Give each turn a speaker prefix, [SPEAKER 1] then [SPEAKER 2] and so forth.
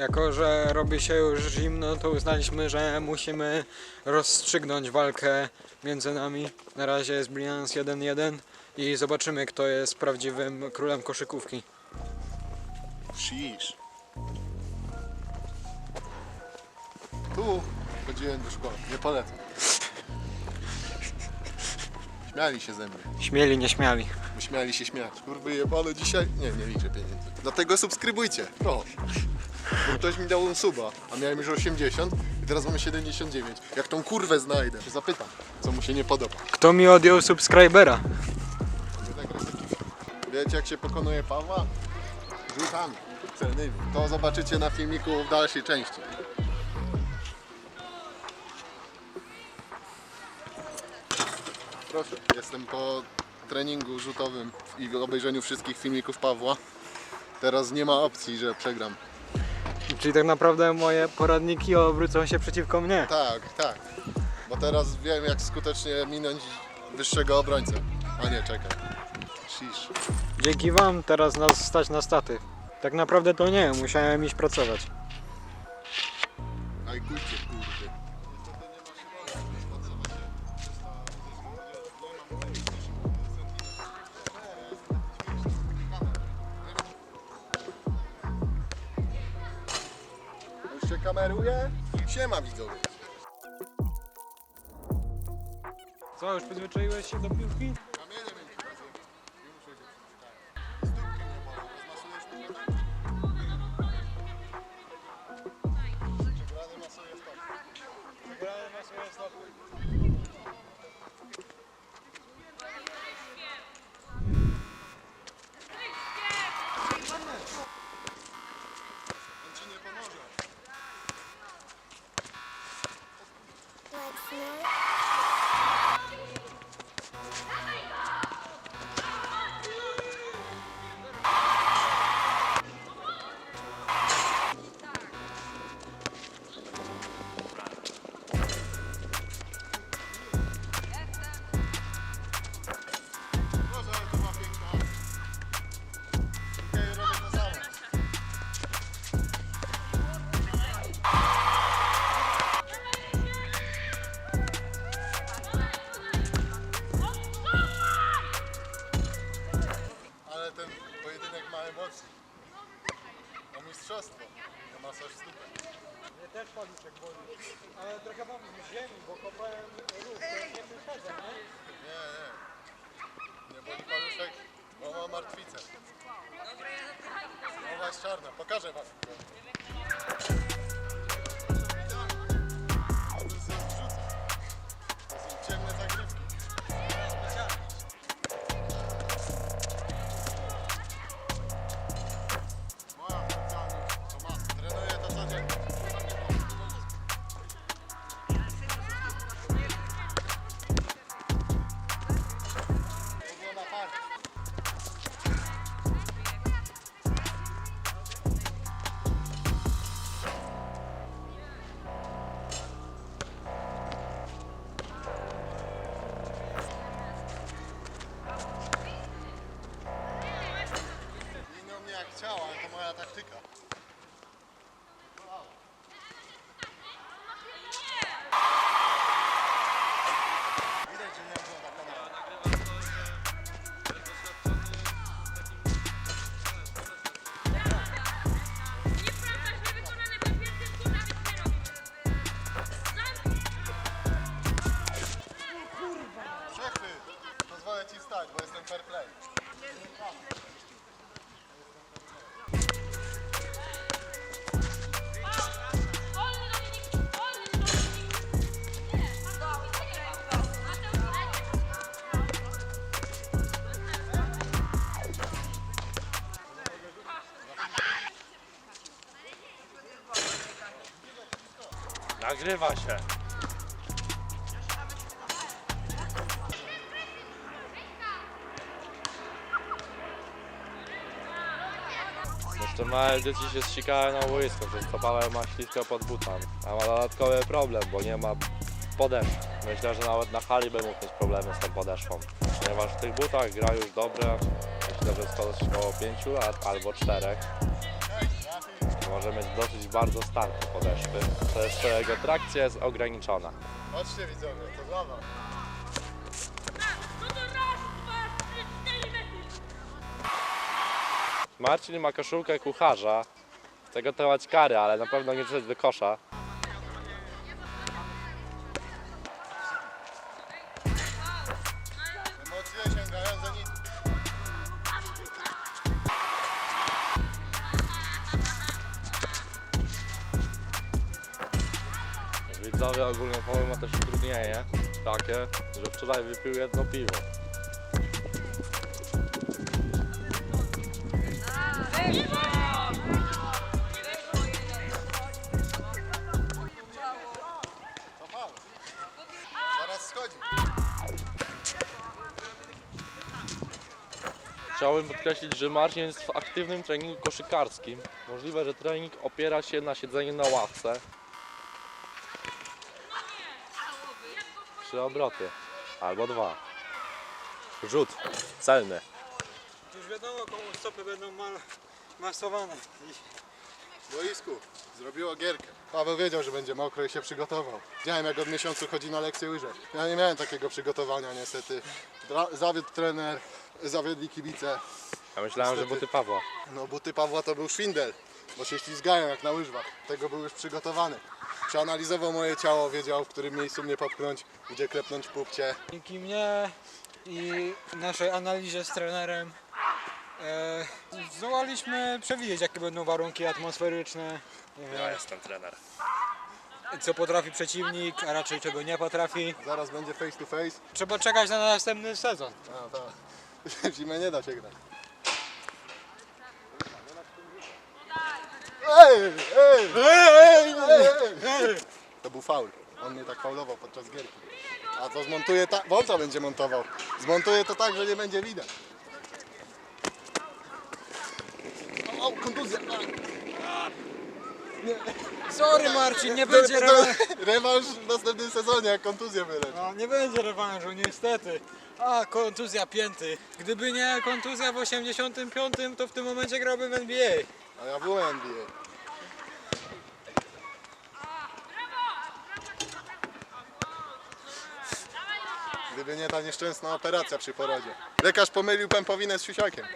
[SPEAKER 1] Jako, że robi się już zimno, to uznaliśmy, że musimy rozstrzygnąć walkę między nami. Na razie jest bilans 1-1 i zobaczymy, kto jest prawdziwym królem koszykówki.
[SPEAKER 2] Shish. Tu chodziłem do szkoły, nie polecam. Śmiali się ze mnie.
[SPEAKER 1] Śmieli, nie śmiali.
[SPEAKER 2] Śmiali się śmiać. Kurwy jebane dzisiaj? Nie, nie liczę pieniędzy. Dlatego subskrybujcie. No. Bo ktoś mi dał suba, a miałem już 80 i teraz mamy 79. Jak tą kurwę znajdę, to zapytam, co mu się nie podoba.
[SPEAKER 1] Kto mi odjął subskrybera?
[SPEAKER 2] Wiecie jak się pokonuje Pawła? Rzutami celnymi. To zobaczycie na filmiku w dalszej części. Proszę, jestem po treningu rzutowym i obejrzeniu wszystkich filmików Pawła. Teraz nie ma opcji, że przegram.
[SPEAKER 1] Czyli tak naprawdę moje poradniki obrócą się przeciwko mnie.
[SPEAKER 2] Tak, tak. Bo teraz wiem jak skutecznie minąć wyższego obrońcę. A nie, czekaj. Shish.
[SPEAKER 1] Dzięki wam teraz nas stać na staty. Tak naprawdę to nie, musiałem iść pracować.
[SPEAKER 2] Kurwy. Kameruje? Siema widzowie.
[SPEAKER 1] Co, już przyzwyczaiłeś się do piłki?
[SPEAKER 2] Ma emocje. O mistrzostwo. To ma coś w stupę.
[SPEAKER 1] Mnie też paluszek boli. Ale trochę mam z ziemi, bo kopałem ruch, nie przeszkadza, nie?
[SPEAKER 2] Nie, nie. Nie boli paluszek, bo ma martwicę. Mowa jest czarna, pokażę wam.
[SPEAKER 3] Nagrywa się. Jeszcze małe dzieci się ścigały na boisku, więc kopałem ma ślisko pod butami. A ma dodatkowy problem, bo nie ma podeszw. Myślę, że nawet na hali by mógł mieć problemy z tą podeszwą. Ponieważ w tych butach gra już dobrze. Myślę, że to około 5 lat albo 4. może mieć dosyć bardzo starte podeszwy, przez co jego trakcja jest ograniczona.
[SPEAKER 2] Patrzcie widzowie, to zawa.
[SPEAKER 3] Marcin ma koszulkę kucharza, chce gotować kary, ale na pewno nie wrzucać do kosza. Widzowie ogólnie Paweł ma też utrudnienie takie, że wczoraj wypił jedno piwo. Chciałbym podkreślić, że Marcin jest w aktywnym treningu koszykarskim. Możliwe, że trening opiera się na siedzeniu na ławce. Trzy obroty. Albo dwa. Rzut. Celny.
[SPEAKER 1] Już wiadomo komu stopy będą mal- masowane.
[SPEAKER 2] W boisku. Zrobiło gierkę. Paweł wiedział, że będzie mokro i się przygotował. Widziałem jak od miesiącu chodzi na lekcje łyżek. Ja nie miałem takiego przygotowania niestety. Dra- zawiódł trener, zawiedli kibice.
[SPEAKER 3] Ja myślałem, że
[SPEAKER 2] Niestety.
[SPEAKER 3] buty Pawła.
[SPEAKER 2] No buty Pawła to był szwindel, bo się ślizgają jak na łyżwach. Tego był już przygotowany. Przeanalizował moje ciało, wiedział w którym miejscu mnie popchnąć, gdzie klepnąć w pupcie.
[SPEAKER 1] Dzięki mnie i naszej analizie z trenerem e, zdołaliśmy przewidzieć jakie będą warunki atmosferyczne, e,
[SPEAKER 3] jestem trener.
[SPEAKER 1] co potrafi przeciwnik, a raczej czego nie potrafi.
[SPEAKER 2] Zaraz będzie face to face.
[SPEAKER 1] Trzeba czekać na następny sezon.
[SPEAKER 2] A, tak. W zimę nie da się grać. Ej, ej, ej, ej, ej. Był faul. On mnie tak faulował podczas gierki. A to zmontuje tak, co będzie montował? Zmontuje to tak, że nie będzie widać. O, o kontuzja.
[SPEAKER 1] Sorry Marcin, nie będzie rewanżu.
[SPEAKER 2] Rewanż w następnym sezonie, jak kontuzję wyleczy.
[SPEAKER 1] No, nie będzie rewanżu, niestety. A, kontuzja pięty. Gdyby nie kontuzja w 85, to w tym momencie grałbym w NBA.
[SPEAKER 2] A ja byłem NBA. Gdyby nie ta nieszczęsna operacja przy porodzie. Lekarz pomylił pępowinę z siusiakiem.